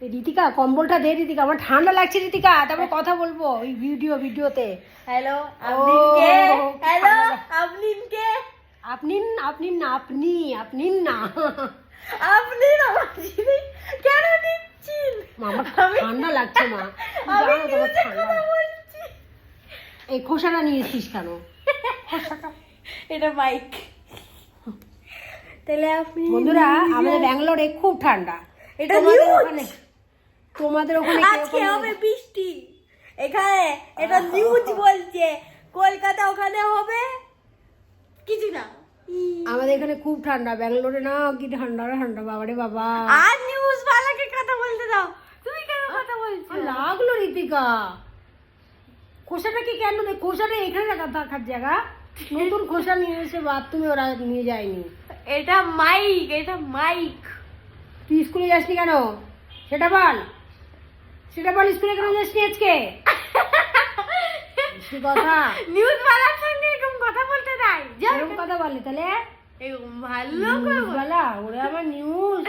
রীতিকা কম্বলটা দে রীতিকা আমার ঠান্ডা লাগছে রীতিকা তারপর কথা বলব ওই ভিডিও ভিডিওতে হ্যালো হ্যালো ঠান্ডা। আপনিনকে? আপনি আপনি না আপনি আপনি না। আপনি আমার জিনিস কেন দিচ্ছেন মা, আমার ঠান্ডা লাগছে মা। আমি জানো তোমার ঠান্ডা। কথা বলছি। এই খোসাটা নিয়ে নিয়েছিস কেন? এটা মাইক তাহলে আপনি বন্ধুরা আমাদের ব্যাঙ্গালোরে খুব ঠান্ডা। এটা ওখানে তোমাদের ওখানে আজকে হবে বৃষ্টি। এখানে এটা নিউজ বলছে। কলকাতা ওখানে হবে? কিছু না। আমাদের এখানে খুব ঠান্ডা ব্যাঙ্গালোরে না কি ঠান্ডা ঠান্ডা বাবারে বাবা। আর নিউজ বালাকে কথা বলতে দাও। তুমি কেন কথা বলছো? লাগল রীতিকা। খোসাটা কি কেন খোসাটা এখানে রাখা থাকার জায়গা? নতুন খোসা নিয়ে এসে বাথরুমে ওরা নিয়ে যায়নি। এটা মাইক এটা মাইক তুই স্কুলে যাসনি কেন? সেটা বল। সেটা বল স্কুলে কেন যাসনি আজকে? কথা? নিউজ বালার সঙ্গে এরকম কথা বলতে দেয়। এরকম কথা বলে তাহলে? এরকম ভালো করে বলা। ওরে আমার নিউজ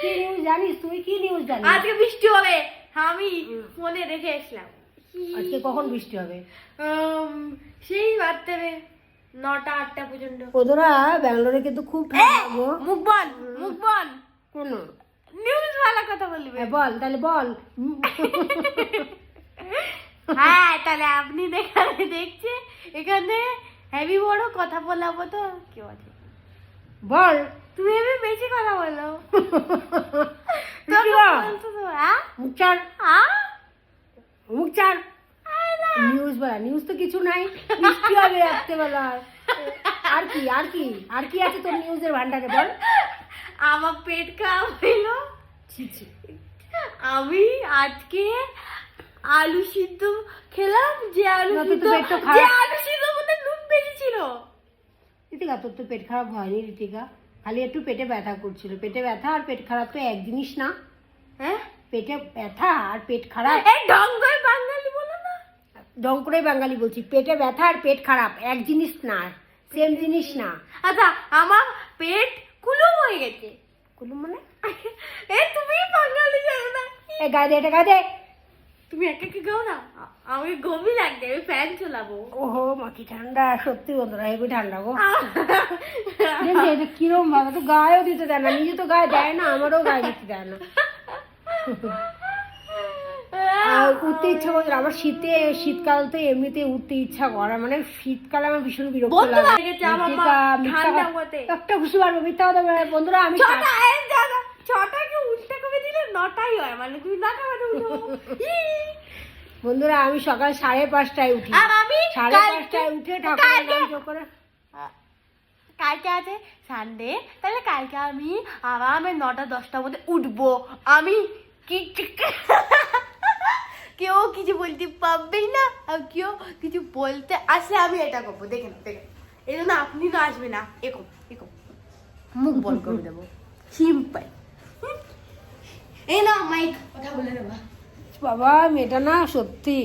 কি নিউজ জানিস? তুই কি নিউজ জানিস? আজকে বৃষ্টি হবে। আমি ফোনে দেখে এসলাম আজকে কখন বৃষ্টি হবে? সেই বাড়তে নটা আটটা পর্যন্ত। ওদরা ব্যাঙ্গালোরে কিন্তু খুব মুখ বন মুখ বন কোন? নিউজ বালা কথা বলবে। হ্যাঁ, বল তাহলে বল। হ্যাঁ তাহলে আপনি দেখানে দেখছে এখানে হেভি বড় কথা বলাবো তো। কি আছে বল। তুমি হেভি বেশি কথা বলো। তুই কি তখন বল? বলতো তো, হ্যাঁ? মুখ চার হ্যাঁ? মুখ চার নিউজ বলা নিউজ তো কিছু নাই। বৃষ্টি হবে রাত্রেবেলা। আর কি আর কি আর কি আছে তোর নিউজের ভান্ডারে বল? আমার পেট খারাপ হইল। আমি আজকে আলু সিদ্ধ খেলাম যে আলু সিদ্ধ যে আলু সিদ্ধ মধ্যে নুন বেশি ছিল। তোর তো পেট খারাপ হয়নি খালি একটু পেটে ব্যথা করছিল। পেটে ব্যথা আর পেট খারাপ তো এক জিনিস না। হ্যাঁ? পেটে ব্যথা আর পেট খারাপ। ঢঙ্গই বাঙালি বলো না। করে বাঙালি বলছি পেটে ব্যথা আর পেট খারাপ এক জিনিস না সেম জিনিস না। আচ্ছা আমার পেট কুলুম হয়ে গেছে। কুলুম মানে? এ তুমি বাঙালি জানো না। এ গায়ে দে এটা গায়ে দে। তুমি একা কি গাও না? আমি গমি গভীর লাগবে আমি ফ্যান চালাবো। ওহো মাটি ঠান্ডা। সত্যি বন্ধুরা এগুলো ঠান্ডা গো। এটা কিরম ভাবে। তো গায়েও দিতে দেয় না নিজে তো গায়ে দেয় না আমারও গায়ে দিতে দেয় না। উঠতে ইচ্ছা করে না। আমার শীতে শীতকাল তো এমনিতে উঠতে ইচ্ছা করে মানে শীতকালে আমার ভীষণ বিরক্ত বন্ধুরা লাগে। গেছে আমার মা, মিথ্যা ঠান্ডা কথা- মতে। একটা মিথ্যা কথা বলে না। বন্ধুরা আমি ছটা এই দাদা ছটাকে উল্টে করে দিলে নটাই হয়। মানে তুমি নটা করে উঠো বন্ধুরা আমি সকাল সাড়ে পাঁচটায় উঠি। আর আমি সাড়ে কালকে- পাঁচটায় উঠে ঠাকুরের কালকে- নাম জপ করে কালকে আছে সানডে তাহলে কালকে আমি আরামে নটা দশটার মধ্যে উঠবো। আমি কি কেউ কিছু বলতে পারবেই না আর কেউ কিছু বলতে আসলে আমি এটা করব। দেখেন দেখেন। এই জন্য আপনি না আসবে না। এরকম এরকম। মুখ বল করে দেবো। সিম্পল। এই না মাইক। কথা বলে দেবা বাবা মেয়েটা না সত্যি।